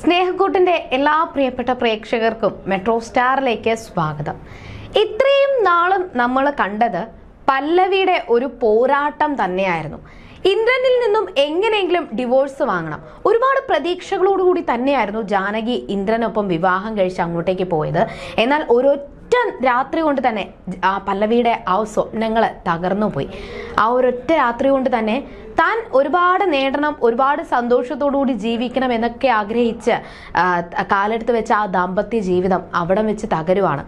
സ്നേഹക്കൂട്ടിന്റെ എല്ലാ പ്രിയപ്പെട്ട പ്രേക്ഷകർക്കും മെട്രോ സ്റ്റാറിലേക്ക് സ്വാഗതം. ഇത്രയും നാളും നമ്മൾ കണ്ടത് പല്ലവിയുടെ ഒരു പോരാട്ടം തന്നെയായിരുന്നു. ഇന്ദ്രനിൽ നിന്നും എങ്ങനെയെങ്കിലും ഡിവോഴ്സ് വാങ്ങണം. ഒരുപാട് പ്രതീക്ഷകളോടുകൂടി തന്നെയായിരുന്നു ജാനകി ഇന്ദ്രനൊപ്പം വിവാഹം കഴിച്ച് അങ്ങോട്ടേക്ക് പോയത്. എന്നാൽ ഒരൊറ്റ രാത്രി കൊണ്ട് തന്നെ ആ പല്ലവിയുടെ ആ സ്വപ്നങ്ങൾ തകർന്നു പോയി. ആ ഒരൊറ്റ രാത്രി കൊണ്ട് തന്നെ താൻ ഒരുപാട് നേടണം ഒരുപാട് സന്തോഷത്തോടുകൂടി ജീവിക്കണം എന്നൊക്കെ ആഗ്രഹിച്ച് കാലെടുത്ത് വെച്ച ആ ദാമ്പത്യ ജീവിതം അവിടം വെച്ച് തകരുവാണ്.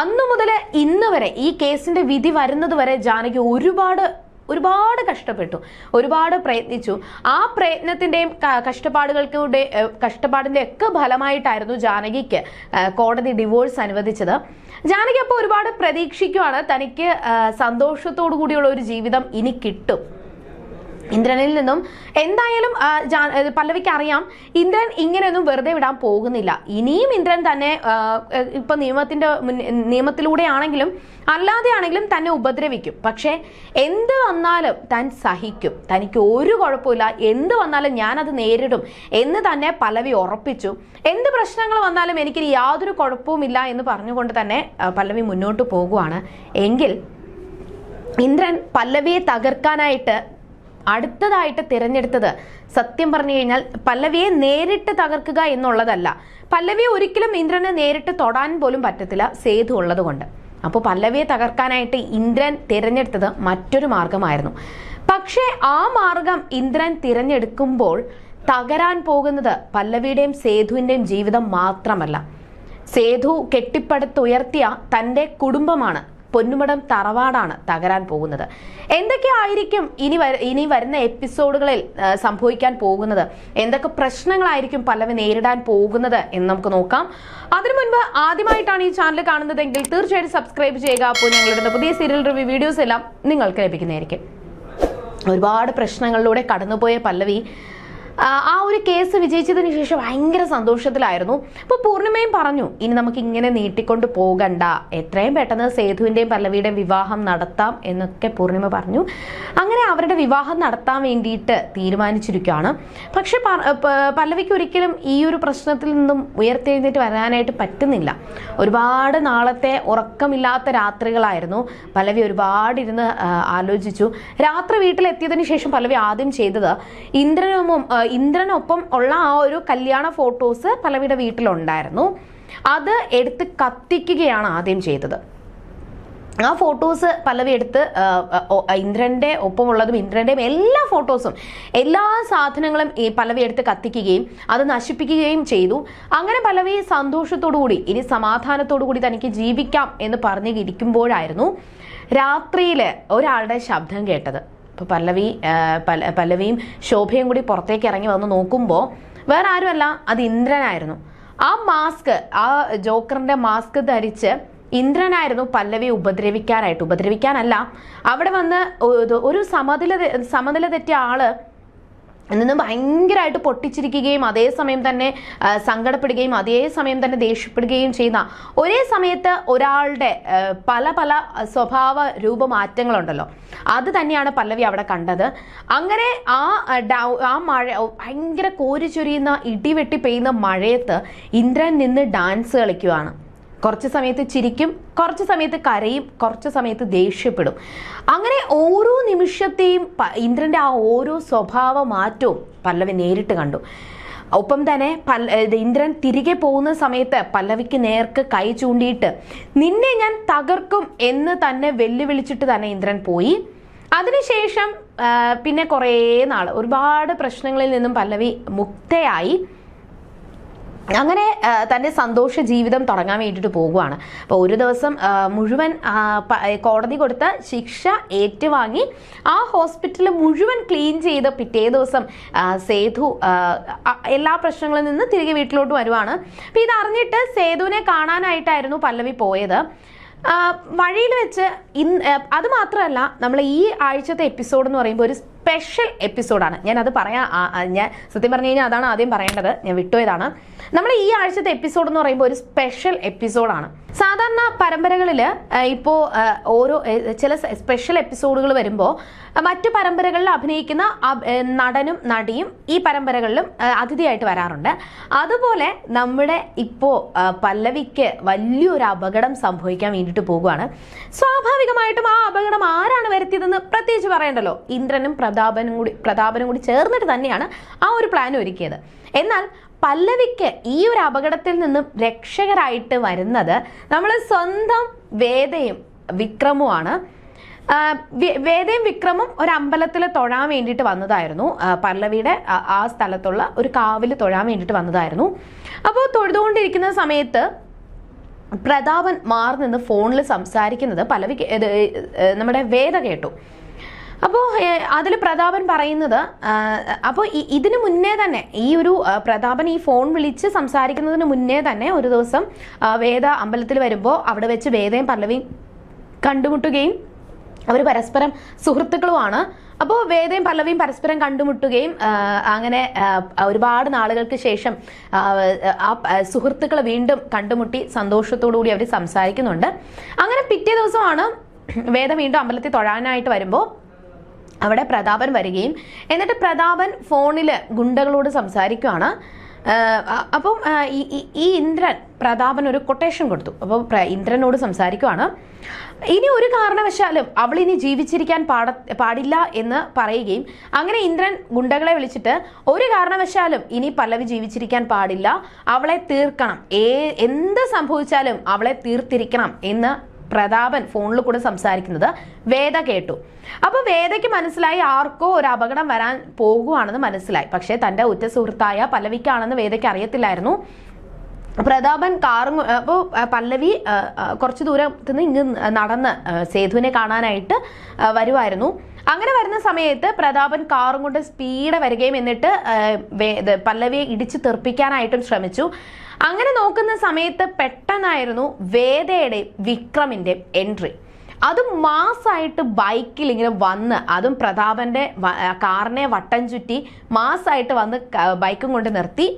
അന്നു മുതൽ ഇന്ന് വരെ ഈ കേസിന്റെ വിധി വരുന്നത് വരെ ജാനകി ഒരുപാട് ഒരുപാട് കഷ്ടപ്പെട്ടു ഒരുപാട് പ്രയത്നിച്ചു. ആ പ്രയത്നത്തിന്റെയും ക- കഷ്ടപ്പാടുകൾക്കൂടെ കഷ്ടപ്പാടിന്റെ ഒക്കെ ഫലമായിട്ടായിരുന്നു ജാനകിക്ക് കോടതി ഡിവോഴ്സ് അനുവദിച്ചത്. ജാനകി അപ്പോൾ ഒരുപാട് പ്രതീക്ഷിക്കുവാണ് തനിക്ക് സന്തോഷത്തോടു കൂടിയുള്ള ഒരു ജീവിതം ഇനി കിട്ടും. ഇന്ദ്രനിൽ നിന്നും എന്തായാലും പല്ലവിക്ക് അറിയാം ഇന്ദ്രൻ ഇങ്ങനെയൊന്നും വെറുതെ വിടാൻ പോകുന്നില്ല. ഇനിയും ഇന്ദ്രൻ തന്നെ ഇപ്പൊ നിയമത്തിന്റെ നിയമത്തിലൂടെ ആണെങ്കിലും അല്ലാതെ ആണെങ്കിലും തന്നെ ഉപദ്രവിക്കും. പക്ഷേ എന്ത് വന്നാലും താൻ സഹിക്കും. തനിക്ക് ഒരു കുഴപ്പമില്ല. എന്ത് വന്നാലും ഞാനത് നേരിടും എന്ന് തന്നെ പല്ലവി ഉറപ്പിച്ചു. എന്ത് പ്രശ്നങ്ങൾ വന്നാലും എനിക്ക് യാതൊരു കുഴപ്പവുമില്ല എന്ന് പറഞ്ഞുകൊണ്ട് തന്നെ പല്ലവി മുന്നോട്ട് പോകുവാണ്. എങ്കിൽ ഇന്ദ്രൻ പല്ലവിയെ തകർക്കാനായിട്ട് അടുത്തതായിട്ട് തിരഞ്ഞെടുത്തത് സത്യം പറഞ്ഞു കഴിഞ്ഞാൽ പല്ലവിയെ നേരിട്ട് തകർക്കുക എന്നുള്ളതല്ല. പല്ലവിയെ ഒരിക്കലും ഇന്ദ്രനെ നേരിട്ട് തൊടാൻ പോലും പറ്റത്തില്ല സേതു ഉള്ളതുകൊണ്ട്. അപ്പോൾ പല്ലവിയെ തകർക്കാനായിട്ട് ഇന്ദ്രൻ തിരഞ്ഞെടുത്തത് മറ്റൊരു മാർഗമായിരുന്നു. പക്ഷേ ആ മാർഗം ഇന്ദ്രൻ തിരഞ്ഞെടുക്കുമ്പോൾ തകരാൻ പോകുന്നത് പല്ലവിയുടെയും സേതുവിന്റെയും ജീവിതം മാത്രമല്ല. സേതു കെട്ടിപ്പടുത്തുയർത്തിയ തന്റെ കുടുംബമാണ്. പൊന്നുമടം തറവാടാണ് തകരാൻ പോകുന്നത്. എന്തൊക്കെയായിരിക്കും ഇനി ഇനി വരുന്ന എപ്പിസോഡുകളിൽ സംഭവിക്കാൻ പോകുന്നത്? എന്തൊക്കെ പ്രശ്നങ്ങളായിരിക്കും പല്ലവി നേരിടാൻ പോകുന്നത് എന്ന് നമുക്ക് നോക്കാം. അതിനു മുൻപ് ആദ്യമായിട്ടാണ് ഈ ചാനൽ കാണുന്നതെങ്കിൽ തീർച്ചയായിട്ടും സബ്സ്ക്രൈബ് ചെയ്യുക. അപ്പോൾ ഞങ്ങളുടെ പുതിയ സീരിയൽ റിവ്യൂ വീഡിയോസ് എല്ലാം നിങ്ങൾക്ക് ലഭിക്കുന്നതായിരിക്കും. ഒരുപാട് പ്രശ്നങ്ങളിലൂടെ കടന്നുപോയ പല്ലവി ആ, ഒരു കേസ് വിജയിച്ചതിന് ശേഷം ഭയങ്കര സന്തോഷത്തിലായിരുന്നു. അപ്പോൾ പൂർണിമയും പറഞ്ഞു ഇനി നമുക്ക് ഇങ്ങനെ നീട്ടിക്കൊണ്ട് പോകണ്ട. എത്രയും പെട്ടെന്ന് സേതുവിന്റെയും പല്ലവിയുടെയും വിവാഹം നടത്താം എന്നൊക്കെ പൂർണിമ പറഞ്ഞു. അങ്ങനെ അവരുടെ വിവാഹം നടത്താൻ വേണ്ടിയിട്ട് തീരുമാനിച്ചിരിക്കുകയാണ്. പക്ഷെ പല്ലവിക്ക് ഒരിക്കലും ഈ ഒരു പ്രശ്നത്തിൽ നിന്നും ഉയർത്തെഴുന്നേറ്റ് വരാനായിട്ട് പറ്റുന്നില്ല. ഒരുപാട് നാളത്തെ ഉറക്കമില്ലാത്ത രാത്രികളായിരുന്നു. പല്ലവി ഒരുപാട് ഇരുന്ന് ആലോചിച്ചു. രാത്രി വീട്ടിലെത്തിയതിനു ശേഷം പല്ലവി ആദ്യം ചെയ്തത് ഇന്ദ്രനൊപ്പം ആ, ഇന്ദ്രനൊപ്പം ഉള്ള ആ ഒരു കല്യാണ ഫോട്ടോസ് പലവിടെ വീട്ടിലുണ്ടായിരുന്നു. അത് എടുത്ത് കത്തിക്കുകയാണ് ആദ്യം ചെയ്തത്. ആ ഫോട്ടോസ് പലവി എടുത്ത് ഇന്ദ്രന്റെ ഒപ്പമുള്ളതും ഇന്ദ്രന്റെയും എല്ലാ ഫോട്ടോസും എല്ലാ സാധനങ്ങളും ഈ പലവി എടുത്ത് കത്തിക്കുകയും അത് നശിപ്പിക്കുകയും ചെയ്തു. അങ്ങനെ പലവി സന്തോഷത്തോടുകൂടി ഇനി സമാധാനത്തോടു കൂടി തനിക്ക് ജീവിക്കാം എന്ന് പറഞ്ഞു ഇരിക്കുമ്പോഴായിരുന്നു രാത്രിയിൽ ഒരാളുടെ ശബ്ദം കേട്ടത്. പല്ലവി പല്ലവിയും ശോഭയും കൂടി പുറത്തേക്ക് ഇറങ്ങി വന്ന് നോക്കുമ്പോൾ വേറെ ആരുമല്ല അത് ഇന്ദ്രനായിരുന്നു. ആ മാസ്ക് ആ ജോക്കറിന്റെ മാസ്ക് ധരിച്ച് ഇന്ദ്രനായിരുന്നു പല്ലവി ഉപദ്രവിക്കാനായിട്ട്. ഉപദ്രവിക്കാനല്ല അവിടെ വന്ന് ഒരു- സമതില സമനില തെറ്റിയ ആൾ നിന്ന് ഭയങ്കരമായിട്ട് പൊട്ടിച്ചിരിക്കുകയും അതേസമയം തന്നെ സങ്കടപ്പെടുകയും അതേസമയം തന്നെ ദേഷ്യപ്പെടുകയും ചെയ്യുന്ന ഒരേ സമയത്ത് ഒരാളുടെ പല പല സ്വഭാവ രൂപമാറ്റങ്ങളുണ്ടല്ലോ അത് തന്നെയാണ് പല്ലവി അവിടെ കണ്ടത്. അങ്ങനെ ആ ഡൗ- ആ മഴ ഭയങ്കര കോരിച്ചൊരിയുന്ന ഇടിവെട്ടി പെയ്യുന്ന മഴയത്ത് ഇന്ദ്രൻ നിന്ന് ഡാൻസ് കളിക്കുവാണ്. കുറച്ച് സമയത്ത് ചിരിക്കും കുറച്ച് സമയത്ത് കരയും കുറച്ച് സമയത്ത് ദേഷ്യപ്പെടും. അങ്ങനെ ഓരോ നിമിഷത്തെയും ഇന്ദ്രന്റെ ആ ഓരോ സ്വഭാവ മാറ്റവും പല്ലവി നേരിട്ട് കണ്ടു. ഒപ്പം തന്നെ പല്ല ഇന്ദ്രൻ തിരികെ പോകുന്ന സമയത്ത് പല്ലവിക്ക് നേർക്ക് കൈ ചൂണ്ടിയിട്ട് നിന്നെ ഞാൻ തകർക്കും എന്ന് തന്നെ വെല്ലുവിളിച്ചിട്ട് തന്നെ ഇന്ദ്രൻ പോയി. അതിനുശേഷം പിന്നെ കുറേ നാൾ ഒരുപാട് പ്രശ്നങ്ങളിൽ നിന്നും പല്ലവി മുക്തയായി. അങ്ങനെ തന്റെ സന്തോഷ ജീവിതം തുടങ്ങാൻ വേണ്ടിയിട്ട് പോകുവാണ്. അപ്പോൾ ഒരു ദിവസം മുഴുവൻ കോടതി കൊടുത്ത ശിക്ഷ ഏറ്റുവാങ്ങി ആ ഹോസ്പിറ്റൽ മുഴുവൻ ക്ലീൻ ചെയ്ത് പിറ്റേ ദിവസം സേതു എല്ലാ പ്രശ്നങ്ങളിൽ നിന്ന് തിരികെ വീട്ടിലോട്ട് വരുവാണ്. അപ്പോൾ ഇതറിഞ്ഞിട്ട് സേതുവിനെ കാണാനായിട്ടായിരുന്നു പല്ലവി പോയത്. വഴിയിൽ വെച്ച് ഇന്ന് അത് മാത്രമല്ല നമ്മൾ ഈ ആഴ്ചത്തെ എപ്പിസോഡ് എന്ന് പറയുമ്പോൾ ഒരു സ്പെഷ്യൽ എപ്പിസോഡാണ് ഞാൻ അത് പറയാം ഞാൻ സത്യം പറഞ്ഞു കഴിഞ്ഞാൽ അതാണ് ആദ്യം പറയേണ്ടത്. ഞാൻ വിട്ടുപോയതാണ് നമ്മൾ ഈ ആഴ്ചത്തെ എപ്പിസോഡ് എന്ന് പറയുമ്പോൾ ഒരു സ്പെഷ്യൽ എപ്പിസോഡാണ് സാധാരണ പരമ്പരകളിൽ ഇപ്പോൾ ഓരോ ചില സ്പെഷ്യൽ എപ്പിസോഡുകൾ വരുമ്പോൾ മറ്റു പരമ്പരകളിൽ അഭിനയിക്കുന്ന നടനും നടിയും ഈ പരമ്പരകളിലും അതിഥിയായിട്ട് വരാറുണ്ട്. അതുപോലെ നമ്മുടെ ഇപ്പോൾ പല്ലവിക്ക് വലിയൊരു അപകടം സംഭവിക്കാൻ വേണ്ടിയിട്ട് പോകുകയാണ് സ്വാഭാവികമായിട്ടും ആ അപകടം ആരാണ് വരുത്തിയതെന്ന് പ്രത്യേകിച്ച് പറയണ്ടല്ലോ. ഇന്ദ്രനും പ്രതാപനും കൂടി പ്രതാപനും കൂടി ചേർന്നിട്ട് തന്നെയാണ് ആ ഒരു പ്ലാൻ ഒരുക്കിയത്. എന്നാൽ പല്ലവിക്ക് ഈ ഒരു അപകടത്തിൽ നിന്നും രക്ഷകരായിട്ട് വരുന്നത് നമ്മൾ സ്വന്തം വേദയും വിക്രമുമാണ്. വേദയും വിക്രമും ഒരു അമ്പലത്തിൽ തൊഴാൻ വേണ്ടിയിട്ട് വന്നതായിരുന്നു. പല്ലവിയുടെ ആ- സ്ഥലത്തുള്ള ഒരു കാവിൽ തൊഴാൻ വേണ്ടിയിട്ട് വന്നതായിരുന്നു. അപ്പോൾ തൊഴുതുകൊണ്ടിരിക്കുന്ന സമയത്ത് പ്രതാപൻ മാറി നിന്ന് ഫോണിൽ സംസാരിക്കുന്നത് ഏ, നമ്മുടെ വേദ കേട്ടു. അപ്പോൾ അതിൽ പ്രതാപൻ പറയുന്നത് അപ്പോൾ ഇതിനു മുന്നേ തന്നെ ഈ ഒരു പ്രതാപൻ ഈ ഫോൺ വിളിച്ച് സംസാരിക്കുന്നതിന് മുന്നേ തന്നെ ഒരു ദിവസം വേദ അമ്പലത്തിൽ വരുമ്പോൾ അവിടെ വെച്ച് വേദയും പല്ലവിയും കണ്ടുമുട്ടുകയും അവർ പരസ്പരം സുഹൃത്തുക്കളുമാണ്. അപ്പോൾ വേദയും പല്ലവിയും പരസ്പരം കണ്ടുമുട്ടുകയും അങ്ങനെ ഒരുപാട് നാളുകൾക്ക് ശേഷം ആ, സുഹൃത്തുക്കളെ വീണ്ടും കണ്ടുമുട്ടി കൂടി അവർ സംസാരിക്കുന്നുണ്ട്. അങ്ങനെ പിറ്റേ ദിവസമാണ് വേദ വീണ്ടും അമ്പലത്തിൽ തൊഴാനായിട്ട് വരുമ്പോൾ അവിടെ പ്രതാപൻ വരികയും എന്നിട്ട് പ്രതാപൻ ഫോണിൽ ഗുണ്ടകളോട് സംസാരിക്കുകയാണ് അപ്പം ഈ- ഇന്ദ്രൻ പ്രതാപൻ ഒരു കൊട്ടേഷൻ കൊടുത്തു. അപ്പോൾ ഇന്ദ്രനോട് സംസാരിക്കുകയാണ് ഇനി ഒരു കാരണവശാലും അവൾ ഇനി ജീവിച്ചിരിക്കാൻ പാട പാടില്ല എന്ന് പറയുകയും അങ്ങനെ ഇന്ദ്രൻ ഗുണ്ടകളെ വിളിച്ചിട്ട് ഒരു കാരണവശാലും ഇനി പല്ലവി ജീവിച്ചിരിക്കാൻ പാടില്ല. അവളെ തീർക്കണം. ഏ എന്ത് സംഭവിച്ചാലും അവളെ തീർത്തിരിക്കണം എന്ന് പ്രതാപൻ ഫോണിൽ കൂടെ സംസാരിക്കുന്നത് വേദ കേട്ടു. അപ്പൊ വേദയ്ക്ക് മനസ്സിലായി ആർക്കോ ഒരു അപകടം വരാൻ പോകുവാണെന്ന് മനസ്സിലായി. പക്ഷേ തന്റെ ഉറ്റ സുഹൃത്തായ പല്ലവിക്കാണെന്ന് വേദയ്ക്ക് അറിയത്തില്ലായിരുന്നു. പ്രതാപൻ കാറും അപ്പോൾ പല്ലവി കുറച്ചു ആ, കുറച്ച് ദൂരത്ത് നിന്ന് ഇങ്ങ് നടന്ന് സേതുവിനെ കാണാനായിട്ട് വരുമായിരുന്നു അങ്ങനെ വരുന്ന സമയത്ത് പ്രതാപൻ കാറും കൊണ്ട് സ്പീഡ് വരികയും എന്നിട്ട് പല്ലവിയെ ഇടിച്ച് തെറിപ്പിക്കാനായിട്ടും ശ്രമിച്ചു. അങ്ങനെ നോക്കുന്ന സമയത്ത് പെട്ടെന്നായിരുന്നു വേദയുടെ വിക്രമിന്റെ എൻട്രി അതും മാസായിട്ട് ബൈക്കിൽ ഇങ്ങനെ വന്ന് അതും പ്രതാപന്റെ കാറിനെ വട്ടം ചുറ്റി മാസായിട്ട് വന്ന് ബൈക്കും കൊണ്ട് നിർത്തി.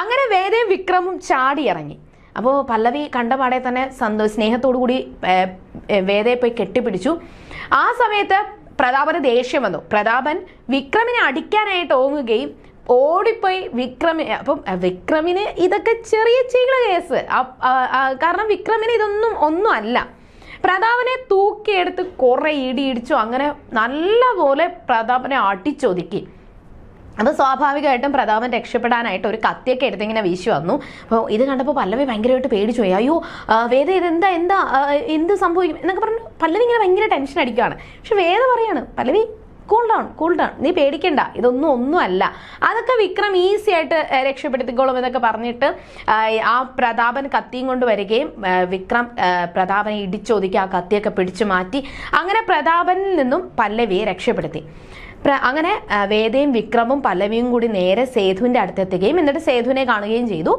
അങ്ങനെ വേദയും വിക്രമും ചാടി ഇറങ്ങി. അപ്പോൾ പല്ലവി കണ്ടപാടെ തന്നെ സന്തോ സ്നേഹത്തോടു കൂടി വേദയെ പോയി കെട്ടിപ്പിടിച്ചു. ആ സമയത്ത് പ്രതാപന് ദേഷ്യം വന്നു. പ്രതാപൻ വിക്രമിനെ അടിക്കാനായിട്ട് ഓങ്ങുകയും ഓടിപ്പോയി വിക്രമി അപ്പം വിക്രമിന് ഇതൊക്കെ ചെറിയ ചീകള കേസ്. കാരണം വിക്രമിന് ഇതൊന്നും ഒന്നും അല്ല. പ്രതാപനെ തൂക്കിയെടുത്ത് കുറെ ഇടിയിടിച്ചു. അങ്ങനെ നല്ലപോലെ പ്രതാപനെ അടിച്ചൊതുക്കി. അപ്പോൾ സ്വാഭാവികമായിട്ടും പ്രതാപൻ രക്ഷപ്പെടാനായിട്ട് ഒരു കത്തിയൊക്കെ എടുത്ത് ഇങ്ങനെ വീശി വന്നു. അപ്പോൾ ഇത് കണ്ടപ്പോൾ പല്ലവി ഭയങ്കരമായിട്ട് പേടിച്ചു പോയി. അയ്യോ വേദ എന്താ എന്താ എന്ത് സംഭവിക്കും എന്നൊക്കെ പറഞ്ഞു. പല്ലവി ഇങ്ങനെ ഭയങ്കര ടെൻഷൻ അടിക്കുകയാണ്. പക്ഷെ വേദ പറയാണ് Pallavi cool down cool down നീ പേടിക്കണ്ട ഇതൊന്നും ഒന്നുമല്ല. അതൊക്കെ വിക്രം ഈസി ആയിട്ട് രക്ഷപ്പെടുത്തിക്കോളും എന്നൊക്കെ പറഞ്ഞിട്ട് ആ, പ്രതാപൻ കത്തിയും കൊണ്ട് വരികയും വിക്രം പ്രതാപനെ ഇടിച്ചൊതുക്കി ആ കത്തിയൊക്കെ പിടിച്ചു മാറ്റി അങ്ങനെ പ്രതാപനിൽ നിന്നും പല്ലവിയെ രക്ഷപ്പെടുത്തി. അങ്ങനെ വേദയും വിക്രമും പല്ലവിയും കൂടി നേരെ സേതുവിന്റെ അടുത്തെത്തുകയും എന്നിട്ട് സേതുവിനെ കാണുകയും ചെയ്തു.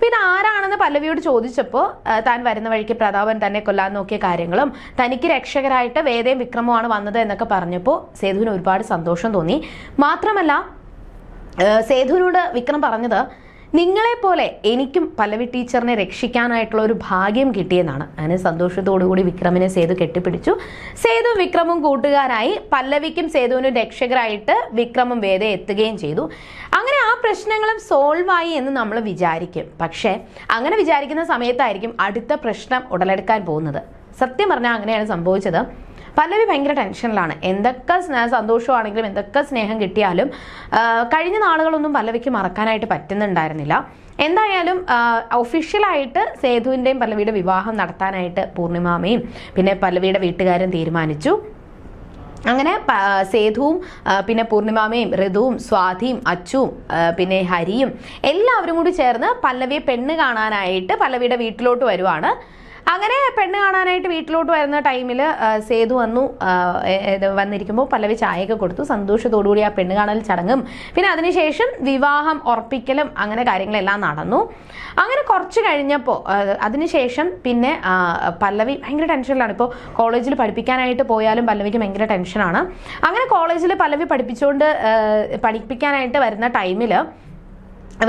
പിന്നെ ആരാണെന്ന് പല്ലവിയോട് ചോദിച്ചപ്പോൾ താൻ വരുന്ന വഴിക്ക് പ്രതാപൻ തന്നെ കൊല്ലാൻ നോക്കിയ കാര്യങ്ങളും തനിക്ക് രക്ഷകരായിട്ട് വേദയും വിക്രമുമാണ് വന്നത് എന്നൊക്കെ പറഞ്ഞപ്പോൾ സേതുവിന് ഒരുപാട് സന്തോഷം തോന്നി. മാത്രമല്ല സേതുവിനോട് വിക്രം പറഞ്ഞത് നിങ്ങളെപ്പോലെ എനിക്കും പല്ലവി ടീച്ചറിനെ രക്ഷിക്കാനായിട്ടുള്ള ഒരു ഭാഗ്യം കിട്ടിയെന്നാണ്. അങ്ങനെ സന്തോഷത്തോടുകൂടി വിക്രമിനെ സേതു കെട്ടിപ്പിടിച്ചു. സേതു വിക്രമും കൂട്ടുകാരായി പല്ലവിക്കും സേതുവിനും രക്ഷകരായിട്ട് വിക്രമും വേദ എത്തുകയും ചെയ്തു. അങ്ങനെ ആ പ്രശ്നങ്ങളും സോൾവ് ആയി എന്ന് നമ്മൾ വിചാരിക്കും. പക്ഷേ അങ്ങനെ വിചാരിക്കുന്ന സമയത്തായിരിക്കും അടുത്ത പ്രശ്നം ഉടലെടുക്കാൻ പോകുന്നത്. സത്യം പറഞ്ഞാൽ അങ്ങനെയാണ് സംഭവിച്ചത്. പല്ലവി ഭയങ്കര ടെൻഷനിലാണ്. എന്തൊക്കെ സ്നേ- സന്തോഷമാണെങ്കിലും എന്തൊക്കെ സ്നേഹം കിട്ടിയാലും കഴിഞ്ഞ നാളുകളൊന്നും പല്ലവിക്ക് മറക്കാനായിട്ട് പറ്റുന്നുണ്ടായിരുന്നില്ല. എന്തായാലും ഒഫീഷ്യലായിട്ട് സേതുവിന്റെയും പല്ലവിയുടെ വിവാഹം നടത്താനായിട്ട് പൂർണിമാമയും പിന്നെ പല്ലവിയുടെ വീട്ടുകാരും തീരുമാനിച്ചു. അങ്ങനെ സേതുവും പിന്നെ പൂർണിമാമയും ഋതുവും സ്വാധിയും അച്ചുവും പിന്നെ ഹരിയും എല്ലാവരും കൂടി ചേർന്ന് പല്ലവിയെ പെണ്ണ് കാണാനായിട്ട് പല്ലവിയുടെ വീട്ടിലോട്ട് വരുവാണ്. അങ്ങനെ പെണ്ണ് കാണാനായിട്ട് വീട്ടിലോട്ട് വരുന്ന ടൈമിൽ സേതു വന്നു. വന്നിരിക്കുമ്പോൾ പല്ലവി ചായയൊക്കെ കൊടുത്തു. സന്തോഷത്തോടുകൂടി ആ പെണ്ണ് കാണൽ ചടങ്ങും. പിന്നെ അതിനുശേഷം വിവാഹം ഉറപ്പിക്കലും അങ്ങനെ കാര്യങ്ങളെല്ലാം നടന്നു. അങ്ങനെ കുറച്ച് കഴിഞ്ഞപ്പോൾ അതിനുശേഷം പിന്നെ പല്ലവി ഭയങ്കര ടെൻഷനിലാണ്. ഇപ്പോൾ കോളേജിൽ പഠിപ്പിക്കാനായിട്ട് പോയാലും പല്ലവിക്ക് ഭയങ്കര ടെൻഷനാണ്. അങ്ങനെ കോളേജിൽ പല്ലവി പഠിപ്പിച്ചുകൊണ്ട് പഠിപ്പിക്കാനായിട്ട് വരുന്ന ടൈമിൽ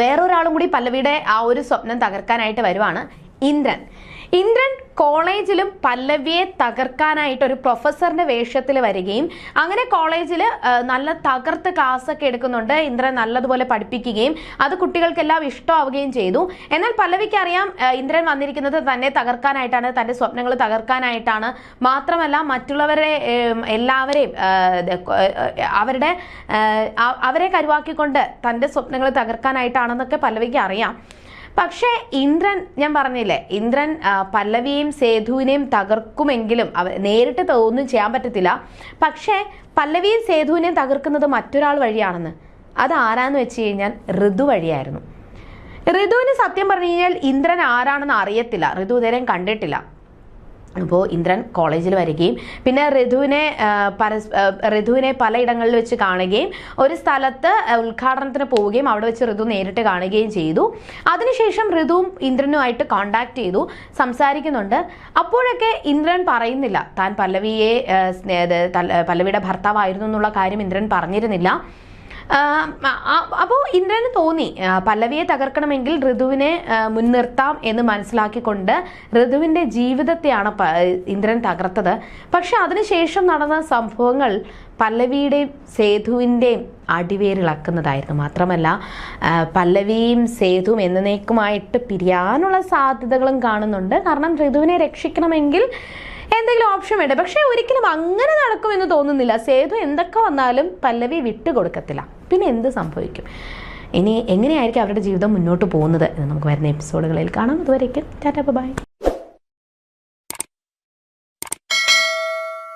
വേറൊരാളും കൂടി പല്ലവിയുടെ ആ ഒരു സ്വപ്നം തകർക്കാനായിട്ട് വരുവാണ് ഇന്ദ്രൻ. ഇന്ദ്രൻ കോളേജിലും പല്ലവിയെ തകർക്കാനായിട്ട് ഒരു പ്രൊഫസറിന്റെ വേഷത്തിൽ വരികയും അങ്ങനെ കോളേജിൽ നല്ല തകർത്ത് ക്ലാസ് ഒക്കെ എടുക്കുന്നുണ്ട്. ഇന്ദ്രൻ നല്ലതുപോലെ പഠിപ്പിക്കുകയും അത് കുട്ടികൾക്കെല്ലാം ഇഷ്ടമാവുകയും ചെയ്തു. എന്നാൽ പല്ലവിക്ക് അറിയാം ഇന്ദ്രൻ വന്നിരിക്കുന്നത് തന്നെ തകർക്കാനായിട്ടാണ് തന്റെ സ്വപ്നങ്ങൾ തകർക്കാനായിട്ടാണ്. മാത്രമല്ല മറ്റുള്ളവരെ എല്ലാവരെയും അവരുടെ അവരെ കരുവാക്കിക്കൊണ്ട് തന്റെ സ്വപ്നങ്ങൾ തകർക്കാനായിട്ടാണെന്നൊക്കെ പല്ലവിക്ക് അറിയാം. പക്ഷേ ഇന്ദ്രൻ ഞാൻ പറഞ്ഞില്ലേ ഇന്ദ്രൻ പല്ലവിയെയും സേതുവിനെയും തകർക്കുമെങ്കിലും അവ നേരിട്ട് ഒന്നും ചെയ്യാൻ പറ്റത്തില്ല. പക്ഷേ പല്ലവിയും സേതുവിനെയും തകർക്കുന്നത് മറ്റൊരാൾ വഴിയാണെന്ന്. അത് ആരാന്ന് വെച്ച് കഴിഞ്ഞാൽ ഋതു വഴിയായിരുന്നു. ഋതുവിന് സത്യം പറഞ്ഞു കഴിഞ്ഞാൽ ഇന്ദ്രൻ ആരാണെന്ന് അറിയത്തില്ല. ഋതു ഇതുവരെയും കണ്ടിട്ടില്ല. അപ്പോൾ ഇന്ദ്രൻ കോളേജിൽ വരികയും പിന്നെ ഋതുവിനെ പരസ് ഋതുവിനെ പലയിടങ്ങളിൽ വെച്ച് കാണുകയും ഒരു സ്ഥലത്ത് ഉദ്ഘാടനത്തിന് പോവുകയും അവിടെ വെച്ച് ഋതു നേരിട്ട് കാണുകയും ചെയ്തു. അതിനുശേഷം ഋതുവും ഇന്ദ്രനുമായിട്ട് കോണ്ടാക്ട് ചെയ്തു സംസാരിക്കുന്നുണ്ട്. അപ്പോഴൊക്കെ ഇന്ദ്രൻ പറയുന്നില്ല. താൻ പല്ലവിയെ പല്ലവിയുടെ ഭർത്താവായിരുന്നു എന്നുള്ള കാര്യം ഇന്ദ്രൻ പറഞ്ഞിരുന്നില്ല. അപ്പോൾ ഇന്ദ്രന് തോന്നി പല്ലവിയെ തകർക്കണമെങ്കിൽ ഋതുവിനെ മുൻനിർത്താം എന്ന് മനസ്സിലാക്കിക്കൊണ്ട് ഋതുവിന്റെ ജീവിതത്തെയാണ് ഇന്ദ്രൻ തകർത്തത്. പക്ഷെ അതിനുശേഷം നടന്ന സംഭവങ്ങൾ പല്ലവിയുടെയും സേതുവിന്റെയും അടിവേരിളക്കുന്നതായിരുന്നു. മാത്രമല്ല പല്ലവിയും സേതുവും എന്നേക്കുമായിട്ട് പിരിയാനുള്ള സാധ്യതകളും കാണുന്നുണ്ട്. കാരണം ഋതുവിനെ രക്ഷിക്കണമെങ്കിൽ എന്തെങ്കിലും ഓപ്ഷൻ വേണ്ട? പക്ഷേ ഒരിക്കലും അങ്ങനെ നടക്കുമെന്ന് തോന്നുന്നില്ല. സേതു എന്തൊക്കെ വന്നാലും പല്ലവി വിട്ടുകൊടുക്കത്തില്ല പിന്നെ എന്ത് സംഭവിക്കും? ഇനി എങ്ങനെയായിരിക്കും അവരുടെ ജീവിതം മുന്നോട്ട് പോകുന്നത് എന്ന് നമുക്ക് വരുന്ന എപ്പിസോഡുകളിൽ കാണാം. അതുവരേക്കും ടാറ്റാ ബൈ